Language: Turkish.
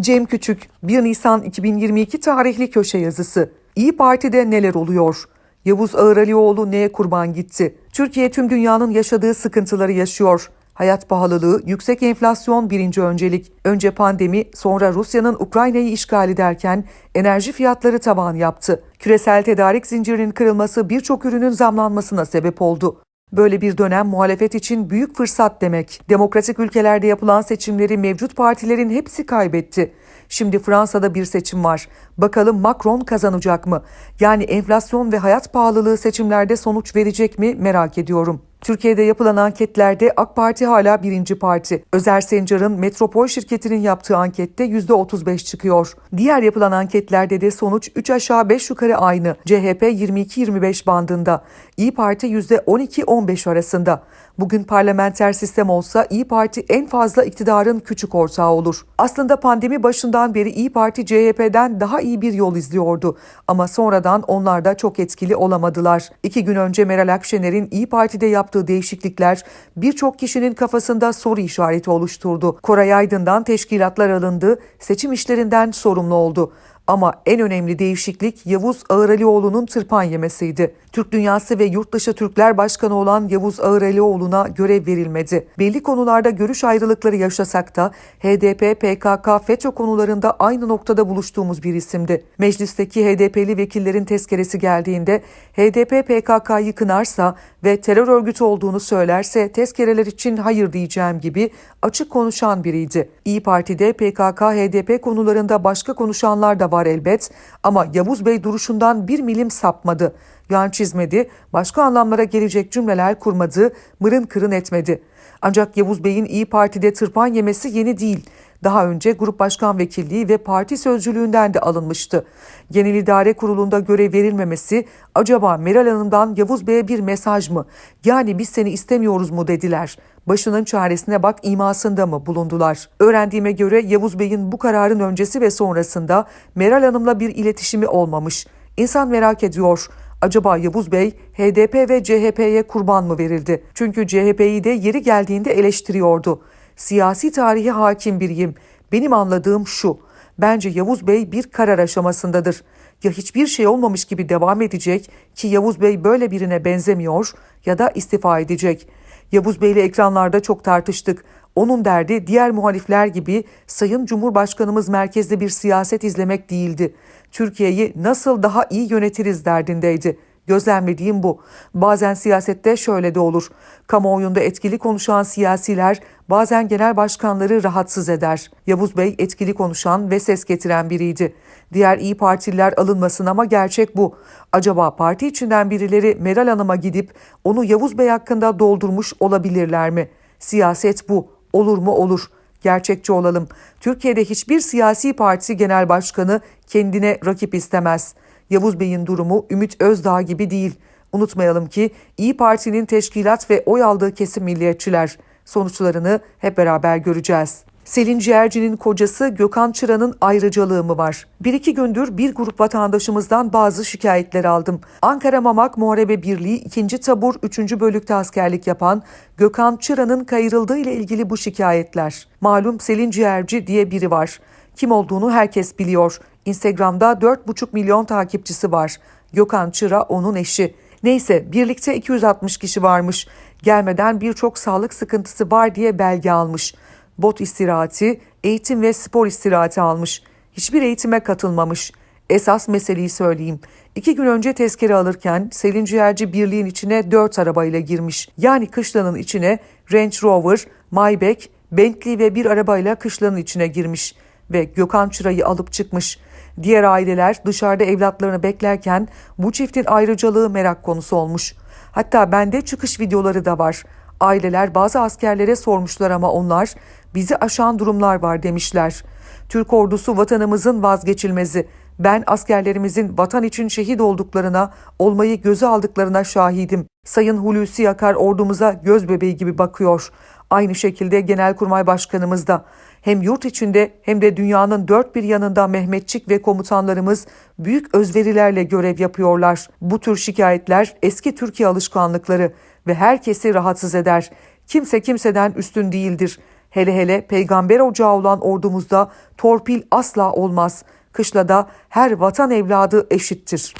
Cem Küçük, 1 Nisan 2022 tarihli köşe yazısı. İyi Parti'de neler oluyor? Yavuz Ağıralioğlu neye kurban gitti? Türkiye tüm dünyanın yaşadığı sıkıntıları yaşıyor. Hayat pahalılığı, yüksek enflasyon birinci öncelik. Önce pandemi, sonra Rusya'nın Ukrayna'yı işgali derken enerji fiyatları tavan yaptı. Küresel tedarik zincirinin kırılması birçok ürünün zamlanmasına sebep oldu. Böyle bir dönem muhalefet için büyük fırsat demek. Demokratik ülkelerde yapılan seçimleri mevcut partilerin hepsi kaybetti. Şimdi Fransa'da bir seçim var. Bakalım Macron kazanacak mı? Yani enflasyon ve hayat pahalılığı seçimlerde sonuç verecek mi merak ediyorum. Türkiye'de yapılan anketlerde AK Parti hala birinci parti. Özer Sencar'ın Metropol şirketinin yaptığı ankette %35 çıkıyor. Diğer yapılan anketlerde de sonuç 3 aşağı 5 yukarı aynı. CHP 22-25 bandında. İyi Parti %12-15 arasında. Bugün parlamenter sistem olsa İyi Parti en fazla iktidarın küçük ortağı olur. Aslında pandemi başından beri İyi Parti CHP'den daha iyi bir yol izliyordu. Ama sonradan onlar da çok etkili olamadılar. İki gün önce Meral Akşener'in İyi Parti'de yaptığı değişiklikler birçok kişinin kafasında soru işareti oluşturdu. Koray Aydın'dan teşkilatlar alındı, seçim işlerinden sorumlu oldu. Ama en önemli değişiklik Yavuz Ağıralioğlu'nun tırpan yemesiydi. Türk Dünyası ve Yurtdışı Türkler Başkanı olan Yavuz Ağıralioğlu'na görev verilmedi. Belli konularda görüş ayrılıkları yaşasak da HDP, PKK, FETÖ konularında aynı noktada buluştuğumuz bir isimdi. Meclisteki HDP'li vekillerin tezkeresi geldiğinde HDP PKK'yı kınarsa ve terör örgütü olduğunu söylerse tezkereler için hayır diyeceğim gibi açık konuşan biriydi. İyi Parti'de PKK, HDP konularında başka konuşanlar da var elbet ama Yavuz Bey duruşundan bir milim sapmadı. Yan çizmedi, başka anlamlara gelecek cümleler kurmadı, mırın kırın etmedi. Ancak Yavuz Bey'in İyi Parti'de tırpan yemesi yeni değil. Daha önce grup başkan vekilliği ve parti sözcülüğünden de alınmıştı. Genel İdare Kurulu'nda görev verilmemesi acaba Meral Hanım'dan Yavuz Bey'e bir mesaj mı? Yani biz seni istemiyoruz mu dediler. Başının çaresine bak imasında mı bulundular? Öğrendiğime göre Yavuz Bey'in bu kararın öncesi ve sonrasında Meral Hanım'la bir iletişimi olmamış. İnsan merak ediyor. Acaba Yavuz Bey HDP ve CHP'ye kurban mı verildi? Çünkü CHP'yi de yeri geldiğinde eleştiriyordu. Siyasi tarihi hakim biriyim. Benim anladığım şu. Bence Yavuz Bey bir karar aşamasındadır. Ya hiçbir şey olmamış gibi devam edecek ki Yavuz Bey böyle birine benzemiyor ya da istifa edecek. Yavuz Bey ile ekranlarda çok tartıştık. Onun derdi diğer muhalifler gibi Sayın Cumhurbaşkanımız merkezde bir siyaset izlemek değildi. Türkiye'yi nasıl daha iyi yönetiriz derdindeydi. Gözlemlediğim bu. Bazen siyasette şöyle de olur. Kamuoyunda etkili konuşan siyasiler bazen genel başkanları rahatsız eder. Yavuz Bey etkili konuşan ve ses getiren biriydi. Diğer iyi Partililer alınmasın ama gerçek bu. Acaba parti içinden birileri Meral Hanım'a gidip onu Yavuz Bey hakkında doldurmuş olabilirler mi? Siyaset bu. Olur mu olur. Gerçekçi olalım. Türkiye'de hiçbir siyasi parti genel başkanı kendine rakip istemez. Yavuz Bey'in durumu Ümit Özdağ gibi değil. Unutmayalım ki İyi Parti'nin teşkilat ve oy aldığı kesim milliyetçiler. Sonuçlarını hep beraber göreceğiz. Selin Ciğerci'nin kocası Gökhan Çıra'nın ayrıcalığı mı var? Bir iki gündür bir grup vatandaşımızdan bazı şikayetler aldım. Ankara Mamak Muharebe Birliği 2. Tabur 3. Bölükte askerlik yapan Gökhan Çıra'nın kayırıldığı ile ilgili bu şikayetler. Malum Selin Ciğerci diye biri var. Kim olduğunu herkes biliyor. Instagram'da 4,5 milyon takipçisi var. Gökhan Çıra onun eşi. Neyse birlikte 260 kişi varmış. Gelmeden birçok sağlık sıkıntısı var diye belge almış. Bot istirahati, eğitim ve spor istirahati almış. Hiçbir eğitime katılmamış. Esas meseleyi söyleyeyim. İki gün önce tezkere alırken Selin Ciğerci birliğin içine dört arabayla girmiş. Yani kışlanın içine Range Rover, Maybach, Bentley ve bir arabayla kışlanın içine girmiş ve Gökhan Çıra'yı alıp çıkmış. Diğer aileler dışarıda evlatlarını beklerken bu çiftin ayrıcalığı merak konusu olmuş. Hatta bende çıkış videoları da var. Aileler bazı askerlere sormuşlar ama onlar bizi aşan durumlar var demişler. Türk ordusu vatanımızın vazgeçilmezi. Ben askerlerimizin vatan için şehit olduklarına, olmayı göze aldıklarına şahidim. Sayın Hulusi Akar ordumuza göz bebeği gibi bakıyor. Aynı şekilde Genelkurmay Başkanımız da hem yurt içinde hem de dünyanın dört bir yanında Mehmetçik ve komutanlarımız büyük özverilerle görev yapıyorlar. Bu tür şikayetler eski Türkiye alışkanlıkları ve herkesi rahatsız eder. Kimse kimseden üstün değildir. Hele hele peygamber ocağı olan ordumuzda torpil asla olmaz. Kışlada her vatan evladı eşittir.